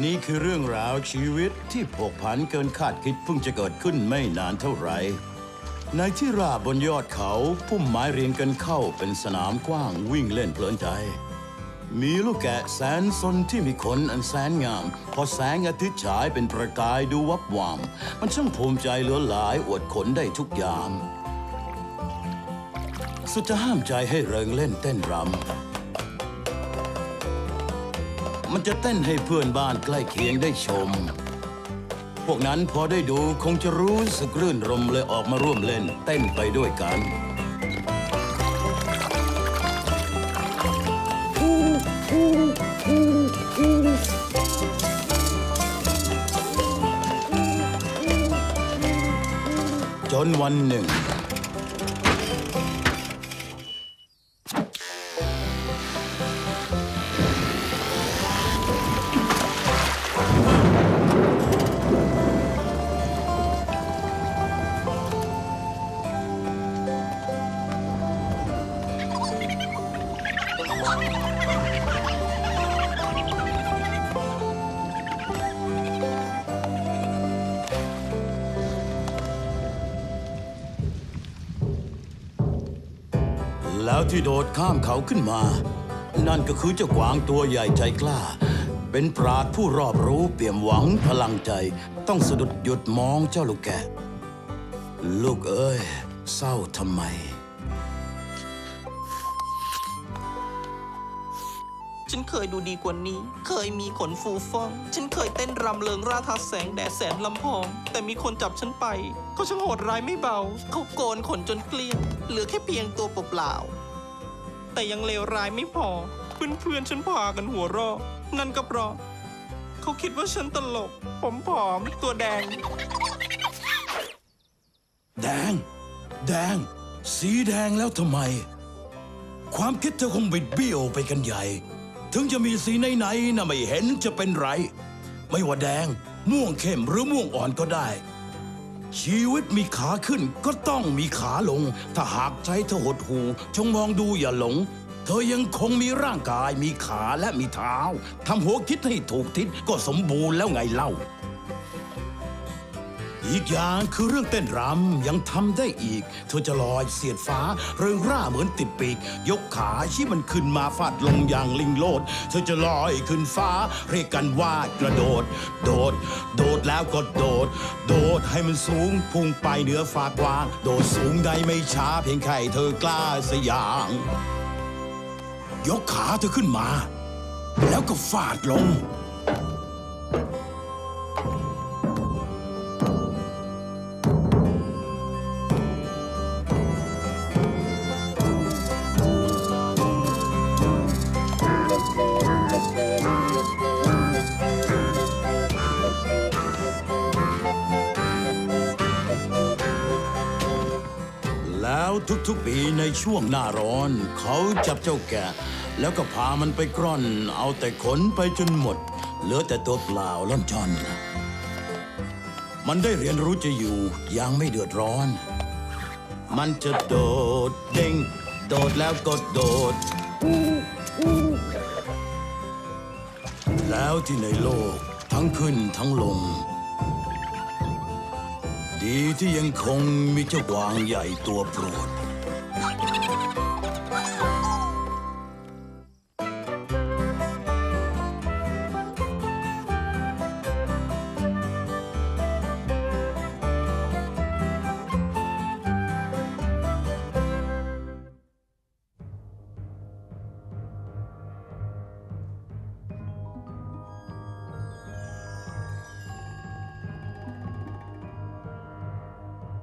นี่คือเรื่องราวชีวิตที่ผกผันเกินคาดคิดเพิ่งจะเกิดขึ้นไม่นานเท่าไหร่ในที่ราบบนยอดเขาพุ่มไม้เรียงกันเข้าเป็นสนามกว้างวิ่งเล่นเพลินใจ มีลูกแกะแสนสนที่มีขนอันแสนงาม พอแสงอาทิตย์ฉายเป็นประกายดูวับวาม มันช่างภูมิใจเหลือหลายอวดขนได้ทุกยาม สุดจะห้ามใจให้เริงเล่นเต้นรำ มันจะเต้นให้เพื่อนบ้านใกล้เคียงได้ชม พวกนั้นพอได้ดูคงจะรู้สึกรื่นรมเลยออกมาร่วมเล่นเต้นไปด้วยกันจนวันหนึ่ง แล้วที่โดดข้ามเขาขึ้นมา นั่นก็คือเจ้ากวางตัวใหญ่ใจกล้า เป็นปราดผู้รอบรู้เปี่ยมหวังพลังใจ ต้องสะดุดหยุดมองเจ้าลูกแกะ ลูกเอ้ย เศร้าทำไม ฉันเคยดูดีกว่านี้ เคยมีขนฟูฟ่อง ฉันเคยเต้นรำเริงราทัดแสงแดดแสนลำพอง แต่มีคนจับฉันไป เขาช่างโหดร้ายไม่เบา เขาโกนขนจนเกลี้ยง เหลือแค่เพียงตัวเปล่าๆ แต่ยังเลวร้ายไม่พอ เพื่อนๆฉันพากันหัวเราะนั่นก็เพราะเขาคิดว่าฉันตลก ผมผอมตัวแดง แดง แดง สีแดงแล้วทำไม ความคิดเธอคงบิดเบี้ยวไปกันใหญ่ ถึงจะมีสีไหนๆนะไม่เห็นจะเป็นไร ไม่ว่าแดง ม่วงเข้มหรือม่วงอ่อนก็ได้ ชีวิตมีขาขึ้นก็ต้องมีขาลง ถ้าหากใจเธอหดหูจงมองดูอย่าหลง เธอยังคงมีร่างกายมีขาและมีเท้าทำหัวคิดให้ถูกทิศก็สมบูรณ์แล้วไงเล่า อีกอย่างคือเรื่องเต้นรำยังทำได้อีก เธอจะลอยเสียดฟ้า เริงร่าเหมือนติดปีก ยกขาชี้มันขึ้นมาฟาดลงอย่างลิงโลด เธอจะลอยขึ้นฟ้า เรียกกันว่ากระโดด โดด โดดแล้วก็โดด โดดให้มันสูงพุ่งไปเหนือฟ้ากว้าง โดดสูงได้ไม่ช้าเพียงแค่เธอกล้าสยาง ยกขาเธอขึ้นมา แล้วก็ฟาดลง แล้วทุกๆปีในช่วงหน้าร้อน เขาจับเจ้าแกะ แล้วก็พามันไปกร่อน เอาแต่ขนไปจนหมด เหลือแต่ตัวเปล่าล่อนจอน มันได้เรียนรู้จะอยู่อย่างไม่เดือดร้อน มันจะโดดเด้งโดดแล้วก็โดด แล้วที่ในโลกทั้งขึ้นทั้งลง ดีที่ยังคงมีเจ้ากวางใหญ่ตัวโปรด